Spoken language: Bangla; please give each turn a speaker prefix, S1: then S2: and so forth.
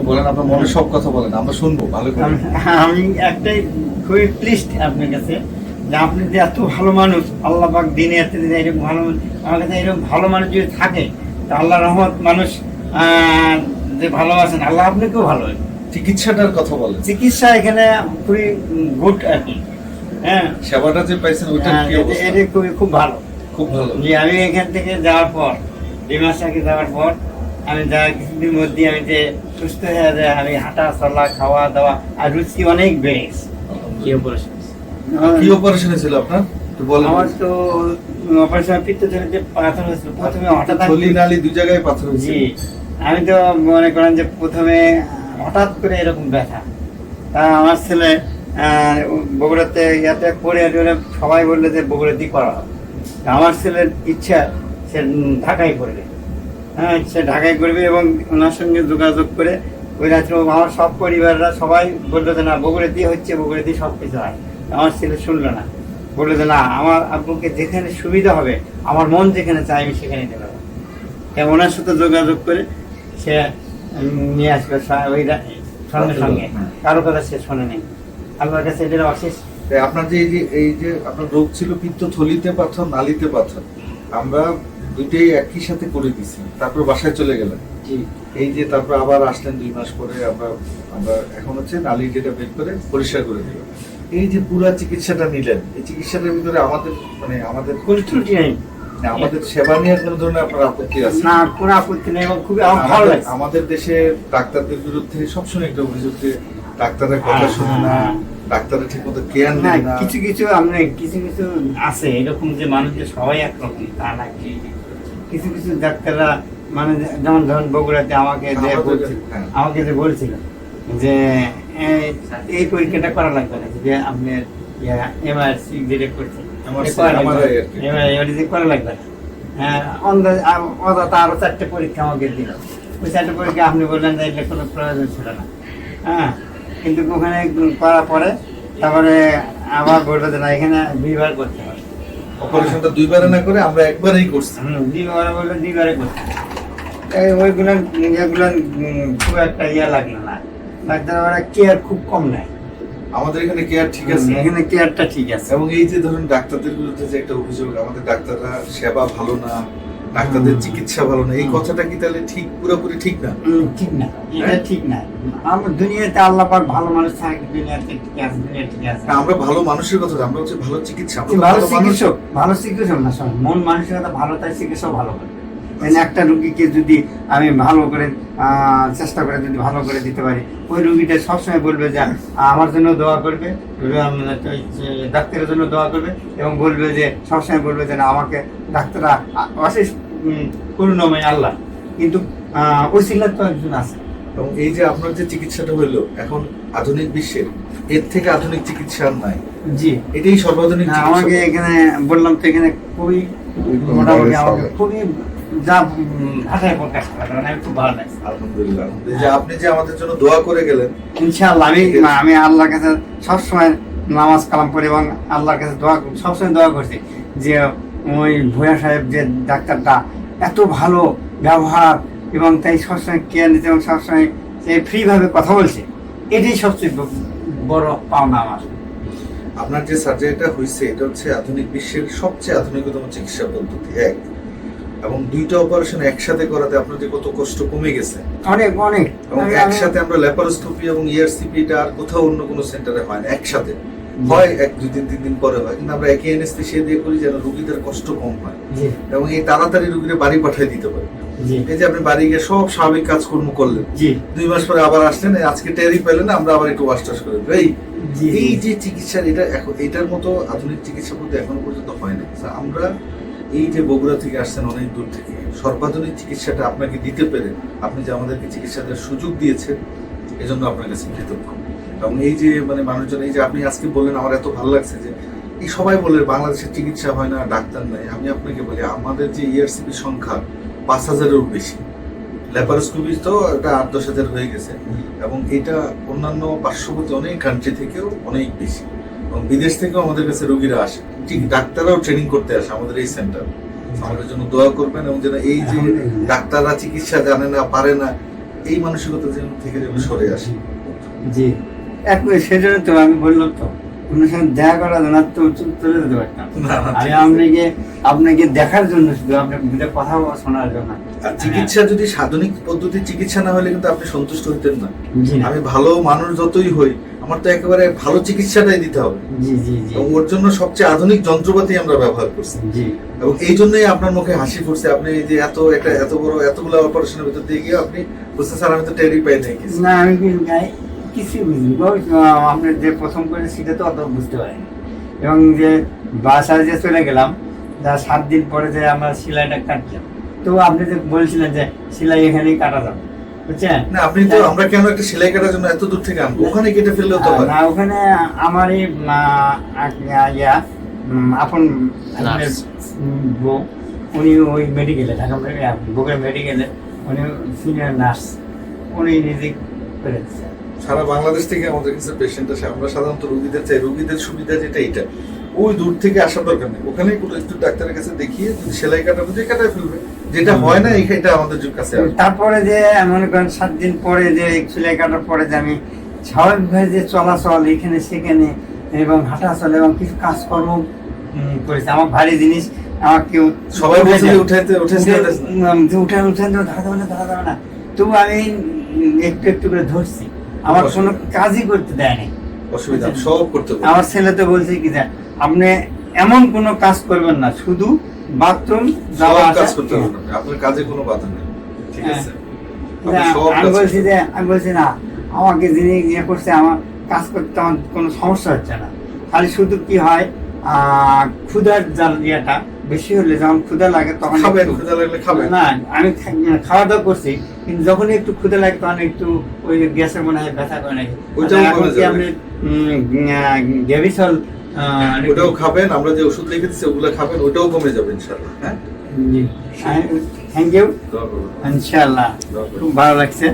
S1: আপনি বলেন আপনার মনে সব কথা বলেন আমরা শুনব ভালো করে।
S2: আমি- একটাই খুবই প্লিজড আপনার কাছে যে আপনি যে এত ভালো মানুষ আল্লাহ পাক দিনে এত দিনে এরকম ভালো মানুষ আমার কাছে এরকম ভালো মানুষ যদি থাকে তা আল্লাহ রহমত মানুষ যে ভালোবাসেন আল্লাহ আপনাকেও ভালো
S1: চিকিৎসাটার কথা বলেন।
S2: চিকিৎসা এখানে খুবই গুড আর কি হ্যাঁ।
S1: সেবাটা যে পাইছেন ওইটা
S2: হ্যাঁ,
S1: কি
S2: এটা-
S1: অবস্থা?
S2: এটা খুবই খুব ভালো।
S1: খুব ভালো।
S2: আমি এখান থেকে যাওয়ার পর দুই মাস আগে যাওয়ার পর আমি যাওয়ার কিছুদিন মধ্যে আমি যে সুস্থ হয়ে যায় আমি হাঁটা চলা খাওয়া দাওয়া আর রুচি অনেক বেড়ে গেছে।
S3: কি অপারেশন
S1: কি অপারেশন হয়েছিল আপনার?
S2: আমার তো অপারেশন পিত্তথলিতে পাথর হয়েছিল প্রথমে হঠাৎ
S1: থলি নালি দুই জায়গায় পাথর হয়েছে
S2: আমি তো মনে করেন যে প্রথমে হঠাৎ করে এরকম ব্যথা। তা আমার ছেলে আহ, বগুড়াতে ইয়াতে করে সবাই বললে যে বগুড়াতেই করা হবে। তা আমার ছেলের ইচ্ছা সে ঢাকায় করবে হ্যাঁ সে ঢাকায় করবে এবং ওনার সঙ্গে যোগাযোগ করে ওই রাত্রে আমার সব পরিবাররা সবাই বলল যে না বগুড়াতেই হচ্ছে বগুড়াতেই সব কিছু হয়। আমার ছেলে শুনলো না। বলল যে না আমার আব্বুকে যেখানে সুবিধা হবে আমার মন যেখানে চাই আমি সেখানে পারব হ্যাঁ, ওনার সাথে যোগাযোগ করে সে নিয়ে আসবে ওই সঙ্গে সঙ্গে। কারও কথা সে শোনে নেই। আল্লাহর কাছে এদের অশেষ
S1: আপনার যে এই যে এই যে আপনার রোগ ছিল পিত্ত থলিতে পাথর নালিতে পাথর আমরা দুইটাই একই সাথে করে দিছি। তারপর বাসায় চলে গেলেন
S2: জি।
S1: এই যে তারপর আবার আসলেন দুই মাস পরে আমরা আমরা এখন হচ্ছে নালি যেটা বের করে পরিষ্কার করে দিল এই যে পুরা চিকিৎসাটা নিলেন এই চিকিৎসাটার ভিতরে আমাদের মানে আমাদের
S2: ত্রুটি নেই।
S1: আমাদের সেবা নিয়ে কোনো ধরনের আপনার আপত্তি আছে?
S2: না কোনো আপত্তি নেই এবং খুবই ভালো
S1: আমাদের- দেশে ডাক্তারদের বিরুদ্ধে সবসময় একটা অভিযোগ যে ডাক্তাররা কথা
S2: হ্যাঁ,
S1: শুনে না।
S2: হ্যাঁ।
S1: ডাক্তাররা ঠিক মতো কেয়ার নেয় না।
S2: কিছু কিছু আমরা কিছু কিছু আছে এরকম যে মানুষের সবাই একরকম তা না কিছু কিছু ডাক্তাররা মানে যেমন ধরুন বগুড়াতে আমাকে যে বলছিল
S1: হ্যাঁ।
S2: আমাকে যে বলছিল যে এই- পরীক্ষাটা করা লাগবে না যে আপনি এমআরসি যেটা করছেন করা লাগবে না। অযথা চারটে পরীক্ষা আমাকে দিল। ওই চারটে পরীক্ষা আপনি বললেন যে এটা কোনো প্রয়োজন ছিল না। হ্যাঁ কিন্তু ওখানে করার পরে তারপরে আবার বলল যে না এখানে দুইবার করতে হবে।
S1: অপারেশনটা দুইবারে না করে আমরা একবারেই করছি।
S2: হুম, দুইবারে বলল দুইবারে করতে ওইগুলো এগুলো খুব একটা ইয়ে লাগল না। ডাক্তার ওরা কেয়ার খুব কম নেয়।
S1: আমাদের এখানে কেয়ার ঠিক আছে।
S2: এখানে কেয়ারটা ঠিক আছে।
S1: এবং এই যে ধরুন ডাক্তারদের বিরুদ্ধে যে একটা অভিযোগ আমাদের ডাক্তাররা সেবা ভালো না ডাক্তারদের চিকিৎসা ভালো না। এই কথাটা কি তাহলে ঠিক পুরোপুরি ঠিক না?
S2: ঠিক না। এটা
S1: হ্যাঁ?
S2: ঠিক না। আমরা দুনিয়াতে আল্লাহ পাক ভালো মানুষ থাকে দুনিয়াতে ঠিক আছে দুনিয়া ঠিক আছে।
S1: না, আমরা ভালো মানুষের কথা আমরা হচ্ছে ভালো চিকিৎসা
S2: ভালো চিকিৎসক ভালো চিকিৎসক না মন মন কথা ভালো তাই চিকিৎসক ভালো করে। একটা রুগীকে যদি আমি ভালো করে চেষ্টা করে যদি ভালো করে দিতে পারি ওই রুগীটা সবসময় বলবে যে আমার জন্য দোয়া করবে যে ডাক্তারের জন্য দোয়া করবে এবং বলবে যে সবসময় বলবে যে না আমাকে ডাক্তাররা অশেষ করুণাময় আল্লাহ। কিন্তু ওই সিলার তো একজন আছে।
S1: এবং এই যে আপনার যে চিকিৎসাটা হইল এখন আধুনিক বিশ্বের এর থেকে আধুনিক চিকিৎসা আর নাই।
S2: জি।
S1: এটাই সর্বাধুনিক
S2: আমাকে এখানে বললাম তো এখানে খুবই মোটামুটি আমাকে খুবই যা ভাষায় প্রকাশ করা মানে খুব ভালো লাগছে।
S1: আলহামদুলিল্লাহ। যে আপনি যে আমাদের জন্য দোয়া করে গেলেন
S2: ইনশাআল্লাহ আমি আমি আল্লাহর কাছে সবসময় নামাজ কালাম পড়ি এবং আল্লাহর কাছে দোয়া সবসময় দোয়া করছি যে ওই ভূয়া সাহেব যে ডাক্তারটা এত ভালো ব্যবহার এবং তাই সবসময় কেয়ার নিতে এবং সবসময় সে ফ্রিভাবে কথা বলছে এটাই সবচেয়ে বড় পাওনা আমার।
S1: আপনার যে সার্জারিটা হয়েছে এটা হচ্ছে আধুনিক বিশ্বের সবচেয়ে আধুনিকতম চিকিৎসা পদ্ধতি। এক এবং দুইটা অপারেশন একসাথে করাতে আপনার যে কত কষ্ট কমে গেছে।
S2: অনেক অনেক।
S1: এবং একসাথে আমরা ল্যাপারোস্কোপি এবং E ইআরসিপি এটা আর কোথাও অন্য কোনো সেন্টারে হয় না একসাথে। হয় এক দুই দিন তিন দিন পরে হয় কিন্তু আমরা একই এনেস্থেশিয়া দিয়ে করি যেন রুগীদের কষ্ট কম হয়। এবং এই তাড়াতাড়ি রুগীরা বাড়ি পাঠিয়ে দিতে পারে। এই যে আপনি বাড়ি গিয়ে সব স্বাভাবিক কাজকর্ম করলেন দুই মাস পরে আবার আসলেন আজকে টেরি পেলেন আমরা আবার একটু ওয়াশ টাশ করে এই যে চিকিৎসার এটা এখন এটার মতো আধুনিক চিকিৎসা পদ্ধতি এখনও পর্যন্ত হয় না আমরা এই যে বগুড়া থেকে আসছেন অনেক দূর থেকে, সর্বাধুনিক চিকিৎসাটা আপনাকে দিতে পেরে আপনি যে আমাদেরকে চিকিৎসা দেওয়ার সুযোগ দিয়েছেন, এজন্য আপনার কাছে কৃতজ্ঞ। এবং এই যে মানে মানুষজন, এই যে আপনি আজকে বললেন, আমার এত ভালো লাগছে যে এই সবাই বলে বাংলাদেশে চিকিৎসা হয় না, ডাক্তার নাই। আমি আপনাকে বলি, আমাদের যে E ইআরসিপি সংখ্যা পাঁচ হাজারেরও বেশি। ল্যাপারোস্কোপি তো এটা আট দশ হাজার হয়ে গেছে। এবং এটা অন্যান্য পার্শ্ববর্তী অনেক কান্ট্রি থেকেও অনেক বেশি। এবং বিদেশ থেকেও আমাদের কাছে রোগীরা আসে। ঠিক ডাক্তাররাও ট্রেনিং করতে আসে আমাদের এই সেন্টার আমাদের জন্য দোয়া করবেন এবং যেন এই যে ডাক্তাররা চিকিৎসা জানে না পারে না এই মানসিকতা যেন থেকে যেন সরে আসে।
S2: জি। এক সেজন্য তো আমি বললাম তো আপনার সঙ্গে দেখা করার জন্য তো চলে যেতে পারতাম।
S1: না, না,
S2: আমি আপনাকে আপনাকে দেখার জন্য শুধু আপনার দুটো কথা শোনার জন্য।
S1: আর চিকিৎসা যদি সাধনিক পদ্ধতির চিকিৎসা না হলে কিন্তু আপনি সন্তুষ্ট হইতেন না।
S2: জি না।
S1: আমি ভালো মানুষ যতই হই আমার তো একেবারে ভালো চিকিৎসাটাই দিতে হবে।
S2: জি জি জি।
S1: এবং ওর জন্য সবচেয়ে আধুনিক যন্ত্রপাতি আমরা ব্যবহার করছি।
S2: জি।
S1: এবং এই জন্যই আপনার মুখে হাসি ফুটছে। আপনি এই যে এত একটা এত বড় এতগুলো অপারেশনের ভিতর দিয়ে গিয়ে আপনি বুঝতে স্যার আমি তো টেরি পাই নাই কিছু।
S2: না আমি কিছু বুঝিনি। আহ, যে প্রথম করে সেটা তো অত বুঝতে পারিনি। এবং যে বাসায় যে চলে গেলাম যা সাত দিন পরে যে আমরা সেলাইটা কাটলাম। তো আপনি যে বলছিলেন যে সেলাই এখানেই কাটা যাবে।
S1: না আপনি তো আমরা কেন একটা সেলাই কাটার জন্য এত দূর থেকে আনব? ওখানে কেটে ফেললেও তো
S2: না ওখানে আমারই আহ, এক- ইয়া উম, আপন
S3: Nurse.
S2: উম, বউ। উনি ওই মেডিকেলে ঢাকা বুকের মেডিকেলে উনি সিনিয়র নার্স উনি নিজে
S1: সারা বাংলাদেশ থেকে আমাদের কাছে পেশেন্ট আসে। আমরা সাধারণত রুগীদের চাই রুগীদের সুবিধা যেটা এটা। ওই দূর থেকে আসার দরকার নেই। ওখানেই একটু ডাক্তারের কাছে দেখিয়ে যদি সেলাই কাটা বুঝে কাটায় ফেলবে। যেটা হয় না এটা আমাদের কাছে
S2: তারপরে যে মনে করেন সাত দিন পরে যে কাটার পরে যে আমি স্বাভাবিকভাবে যে চলাচল এখানে সেখানে এবং হাঁটাচল এবং কিছু কাজকর্ম করেছে। আমার ভারী জিনিস আমার কেউ
S1: সবাই উঠাইতে
S2: উঠে- উঠে উঠে ধরা যাবে না ধরা যাবে না। তবু আমি একটু একটু করে ধরছি। আমার কোনো কাজই করতে দেয়নি
S1: অসুবিধা সব করতে
S2: আমার ছেলে তো বলছে কি যে আপনি এমন কোনো কাজ করবেন না শুধু বাথরুম যাওয়া
S1: কাজ করতে আপনি। আপনার কাজে কোনো বাধা নেই। ঠিক
S2: হ্যাঁ।
S1: আছে?
S2: আমি বলছি যে আমি বলছি না আমাকে যিনি ইয়ে করছে আমার কাজ করতে আমার কোনো সমস্যা হচ্ছে না। খালি শুধু কি হয় ক্ষুধার জাল ইয়েটা বেশি হলে যখন ক্ষুধা লাগে তখন
S1: ক্ষুধা লাগলে খাবেন।
S2: না আমি খাওয়া দাওয়া করছি কিন্তু যখনই একটু ক্ষুধা লাগে তখন একটু ওই গ্যাসের মনে হয় ব্যথা করে নাকি।
S1: যাবে।
S2: আপনি গ্যাভিসল
S1: ওটাও খাবেন আমরা যে ওষুধ লিখে দিচ্ছি ওগুলো খাবেন ওটাও কমে যাবে ইনশাআল্লাহ হ্যাঁ?
S2: Thank you.
S1: দোয়া
S2: ইনশাআল্লাহ। খুব ভালো লাগছে।